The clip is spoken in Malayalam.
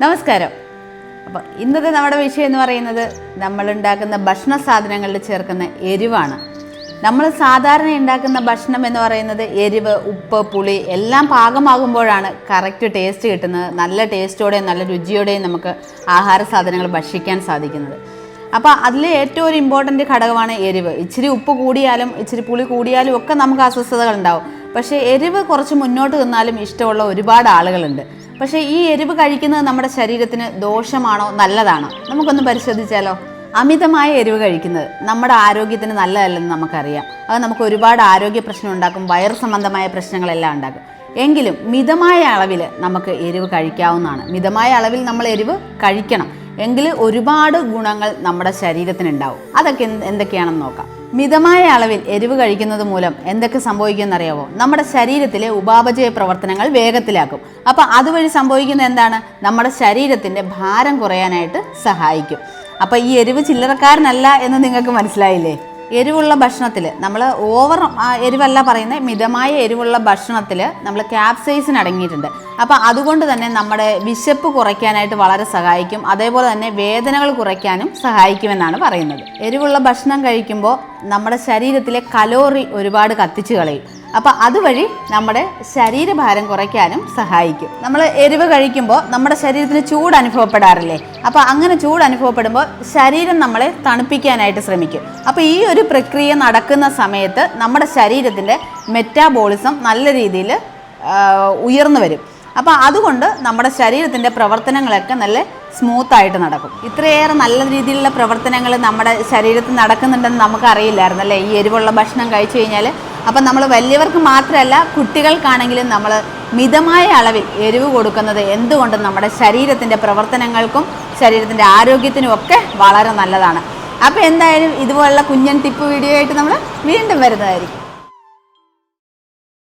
നമസ്കാരം. അപ്പോൾ ഇന്നത്തെ നമ്മുടെ വിഷയം എന്ന് പറയുന്നത് നമ്മളുണ്ടാക്കുന്ന ഭക്ഷണ സാധനങ്ങളിൽ ചേർക്കുന്ന എരിവാണ്. നമ്മൾ സാധാരണ ഉണ്ടാക്കുന്ന ഭക്ഷണം എന്ന് പറയുന്നത് എരിവ് ഉപ്പ് പുളി എല്ലാം പാകമാകുമ്പോഴാണ് കറക്റ്റ് ടേസ്റ്റ് കിട്ടുന്നത്. നല്ല ടേസ്റ്റോടെയും നല്ല രുചിയോടെയും നമുക്ക് ആഹാര സാധനങ്ങൾ ഭക്ഷിക്കാൻ സാധിക്കുന്നത്. അപ്പോൾ അതിലെ ഏറ്റവും ഒരു ഇമ്പോർട്ടന്റ് ഘടകമാണ് എരിവ്. ഇച്ചിരി ഉപ്പ് കൂടിയാലും ഇച്ചിരി പുളി കൂടിയാലും ഒക്കെ നമുക്ക് അസ്വസ്ഥതകൾ ഉണ്ടാവും. പക്ഷേ എരിവ് കുറച്ച് മുന്നോട്ട് നിന്നാലും ഇഷ്ടമുള്ള ഒരുപാട് ആളുകളുണ്ട്. പക്ഷേ ഈ എരിവ് കഴിക്കുന്നത് നമ്മുടെ ശരീരത്തിന് ദോഷമാണോ നല്ലതാണോ? നമുക്കൊന്ന് പരിശോധിച്ചാലോ? അമിതമായ എരിവ് കഴിക്കുന്നത് നമ്മുടെ ആരോഗ്യത്തിന് നല്ലതല്ലെന്ന് നമുക്കറിയാം. അത് നമുക്ക് ഒരുപാട് ആരോഗ്യ പ്രശ്നം ഉണ്ടാക്കും വയറ് സംബന്ധമായ പ്രശ്നങ്ങളെല്ലാം ഉണ്ടാക്കും. എങ്കിലും മിതമായ അളവിൽ നമുക്ക് എരിവ് കഴിക്കാവുന്നതാണ്. മിതമായ അളവിൽ നമ്മൾ എരിവ് കഴിക്കണം. എങ്കിൽ ഒരുപാട് ഗുണങ്ങൾ നമ്മുടെ ശരീരത്തിനുണ്ടാവും. അതൊക്കെ എന്തൊക്കെയാണെന്ന് നോക്കാം. മിതമായ അളവിൽ എരിവ് കഴിക്കുന്നത് മൂലം എന്തൊക്കെ സംഭവിക്കുമെന്ന് സംഭവിക്കുമെന്നറിയാവോ? നമ്മുടെ ശരീരത്തിലെ ഉപാപചയ പ്രവർത്തനങ്ങൾ വേഗത്തിലാക്കും. അപ്പോൾ അതുവഴി സംഭവിക്കുന്ന എന്താണ്? നമ്മുടെ ശരീരത്തിന്റെ ഭാരം കുറയാനായിട്ട് സഹായിക്കും. അപ്പോൾ ഈ എരിവ് ചില്ലറക്കാരനല്ല എന്ന് നിങ്ങൾക്ക് മനസ്സിലായില്ലേ? എരിവുള്ള ഭക്ഷണത്തിൽ നമ്മൾ ഓവർ എരിവല്ല പറയുന്നത് മിതമായ എരിവുള്ള ഭക്ഷണത്തിൽ നമ്മൾ ക്യാപ്സൈസിന് അടങ്ങിയിട്ടുണ്ട്. അപ്പോൾ അതുകൊണ്ട് തന്നെ നമ്മുടെ വിശപ്പ് കുറയ്ക്കാനായിട്ട് വളരെ സഹായിക്കും. അതേപോലെ തന്നെ വേദനകൾ കുറയ്ക്കാനും സഹായിക്കുമെന്നാണ് പറയുന്നത്. എരിവുള്ള ഭക്ഷണം കഴിക്കുമ്പോൾ നമ്മുടെ ശരീരത്തിലെ കലോറി ഒരുപാട് കത്തിച്ച് കളയും. അപ്പോൾ അതുവഴി നമ്മുടെ ശരീരഭാരം കുറയ്ക്കാനും സഹായിക്കും. നമ്മൾ എരിവ് കഴിക്കുമ്പോൾ നമ്മുടെ ശരീരത്തിന് ചൂട് അനുഭവപ്പെടാറില്ലേ? അപ്പോൾ അങ്ങനെ ചൂട് അനുഭവപ്പെടുമ്പോൾ ശരീരം നമ്മളെ തണുപ്പിക്കാനായിട്ട് ശ്രമിക്കും. അപ്പോൾ ഈ ഒരു പ്രക്രിയ നടക്കുന്ന സമയത്ത് നമ്മുടെ ശരീരത്തിന്റെ മെറ്റാബോളിസം നല്ല രീതിയിൽ ഉയർന്നു വരും. അപ്പോൾ അതുകൊണ്ട് നമ്മുടെ ശരീരത്തിന്റെ പ്രവർത്തനങ്ങളൊക്കെ നല്ല സ്മൂത്തായിട്ട് നടക്കും. ഇത്രയേറെ നല്ല രീതിയിലുള്ള പ്രവർത്തനങ്ങൾ നമ്മുടെ ശരീരത്തിൽ നടക്കുന്നുണ്ടെന്ന് നമുക്കറിയില്ലായിരുന്നു അല്ലേ? ഈ എരിവുള്ള ഭക്ഷണം കഴിച്ചു കഴിഞ്ഞാൽ അപ്പം നമ്മൾ വലിയവർക്ക് മാത്രമല്ല കുട്ടികൾക്കാണെങ്കിലും നമ്മൾ മിതമായ അളവിൽ എരിവ് കൊടുക്കുന്നത് എന്തുകൊണ്ടും നമ്മുടെ ശരീരത്തിന്റെ പ്രവർത്തനങ്ങൾക്കും ശരീരത്തിന്റെ ആരോഗ്യത്തിനും ഒക്കെ വളരെ നല്ലതാണ്. അപ്പോൾ എന്തായാലും ഇതുപോലുള്ള കുഞ്ഞൻ ടിപ്പ് വീഡിയോ ആയിട്ട് നമ്മൾ വീണ്ടും വരുന്നതായിരിക്കും.